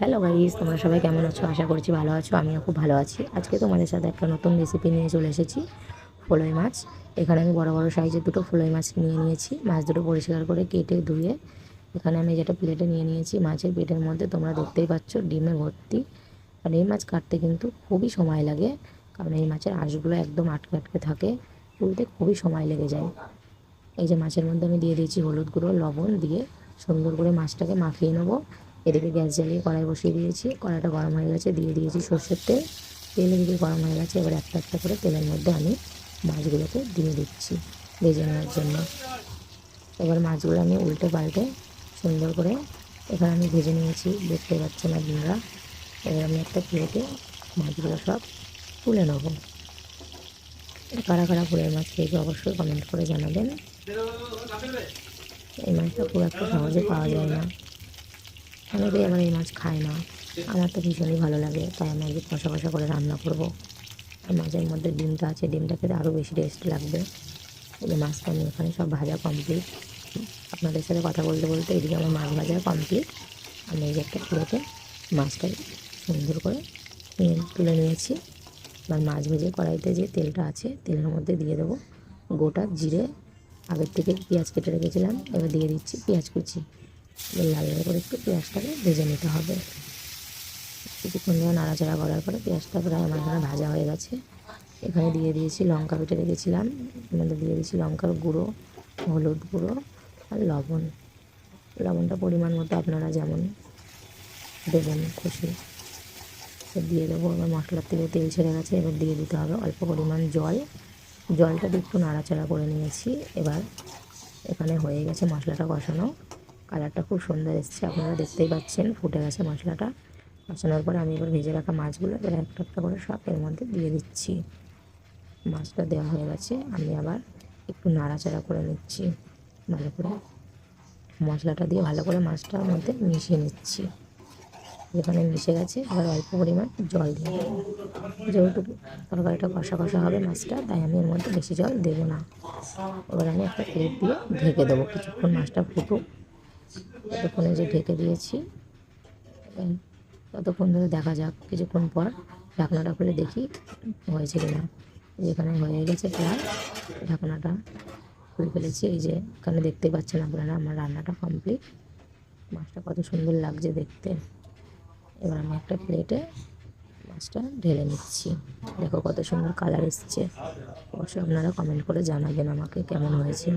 Hello guys তোমরা সবাই কেমন আছো? আশা করছি ভালো আছো, আমিও খুব ভালো আছি। আজকে তোমাদের সাথে একটা নতুন রেসিপি নিয়ে চলে এসেছি, ফলই মাছ। এখানে আমি বড় বড় সাইজের দুটো ফলই মাছ নিয়ে নিয়েছি। মাছ দুটো পরিষ্কার করে কেটে ধুয়ে এখানে আমি যেটা প্লেটে নিয়ে নিয়েছি, মাছের পেটের মধ্যে তোমরা দেখতেই পাচ্ছ ডিমে ভর্তি। আর এই মাছ কাটতে কিন্তু খুবই সময় লাগে, কারণ এই মাছের আঁশগুলো একদম আটকে আটকে থাকে, তুলতে খুবই সময় লেগে যায়। এই যে মাছের মধ্যে আমি দিয়ে দিয়েছি হলুদ গুঁড়ো, লবণ দিয়ে সুন্দর করে মাছটাকে মাখিয়ে নেব। এদিকে গ্যাস জ্বালিয়ে কড়াই বসিয়ে দিয়েছি। কড়াইটা গরম হয়ে গেছে, দিয়ে দিয়েছি সর্ষের তেল। তেল এদিকে গরম হয়ে গেছে, এবার একটা একটা করে তেলের মধ্যে আমি মাছগুলোকে দিয়ে দিচ্ছি ভেজে নেওয়ার জন্য। এবার মাছগুলো আমি উল্টে পাল্টে সুন্দর করে এখানে আমি ভেজে নিয়েছি, দেখতে পাচ্ছেন আপনারা। এবার আমি একটা প্লেটে মাছগুলো সব তুলে নেব। কারা কারা ফুলের মাছ খেয়েছে অবশ্যই কমেন্ট করে জানাবেন। এই মাছটা খুব একটা সহজে পাওয়া যায় না। অনেকেই আমার এই মাছ খায় না। আমার তো ভীষণই ভালো লাগে, তাই আমি আজকে কষা কষা করে রান্না করব। আর মাছের মধ্যে ডিমটা আছে ডিমটা খেতে আরও বেশি টেস্ট লাগবে। এই মাছটা আমি এখানে সব ভাজা কমপ্লিট আপনাদের সাথে কথা বলতে বলতে এদিকে আমার মাছ ভাজা কমপ্লিট আমি এই যে একটা প্লেটে মাছটা সুন্দর করে তুলে নিয়েছি। এবার মাছ ভেজে কড়াইতে যে তেলটা আছে, তেলের মধ্যে দিয়ে দেবো গোটা জিরে। আগের থেকে পেঁয়াজ কেটে রেখেছিলাম, এবার দিয়ে দিচ্ছি পেঁয়াজ কুচি। লাল লাল করে একটু পেঁয়াজটাকে ভেজে নিতে হবে। কিছুক্ষণ ধরে নাড়াচাড়া করার পরে পেঁয়াজটা প্রায় আমার এখানে ভাজা হয়ে গেছে। এখানে দিয়ে দিয়েছি লঙ্কা বেটে রেখেছিলাম। মধ্যে দিয়ে দিয়েছি লঙ্কার গুঁড়ো, হলুদ গুঁড়ো আর লবণ। লবণটা পরিমাণ মতো আপনারা যেমন দেবেন খুশি। দিয়ে দেবো, এবার মশলার থেকে তেল ছেড়ে গেছে, এবার দিয়ে দিতে হবে অল্প পরিমাণ জল। জলটা একটু নাড়াচাড়া করে নিয়েছি। এবার এখানে হয়ে গেছে মশলাটা কষানো। কালারটা খুব সুন্দর এসছে, আপনারা দেখতেই পাচ্ছেন, ফুটে গেছে মশলাটা। কষানোর পরে আমি এবার ভেজে রাখা মাছগুলো এবার একটা একটা করে সব এর মধ্যে দিয়ে দিচ্ছি। মাছটা দেওয়া হয়ে গেছে, আমি আবার একটু নাড়াচাড়া করে নিচ্ছি। ভালো করে মশলাটা দিয়ে ভালো করে মাছটার মধ্যে মিশিয়ে নিচ্ছি। যেখানে মিশে গেছে, এবার অল্প পরিমাণ জল দিয়ে যেহেতু তরকারিটা কষা কষা হবে মাছটা, তাই আমি এর মধ্যে বেশি জল দেবো না। এবার আমি একটা প্লেট দিয়ে ঢেকে দেবো। কিছুক্ষণ মাছটা ফুটুক। ততক্ষণে যে ঢেকে দিয়েছি। ততক্ষণ ধরে দেখা যাক কিছুক্ষণ পর ঢাকনাটা খুলে দেখি হয়েছে কিনা। যেখানে হয়ে গেছে প্রায়। ঢাকনাটা খুলে ফেলেছি। এই যে এখানে দেখতে পাচ্ছেন আপনারা আমার রান্নাটা কমপ্লিট। মাছটা কত সুন্দর লাগছে দেখতে। এবার আমি একটা প্লেটে মাছটা ঢেলে নিচ্ছি। দেখো কত সুন্দর কালার এসছে। অবশ্যই আপনারা কমেন্ট করে জানাবেন আমাকে কেমন হয়েছে।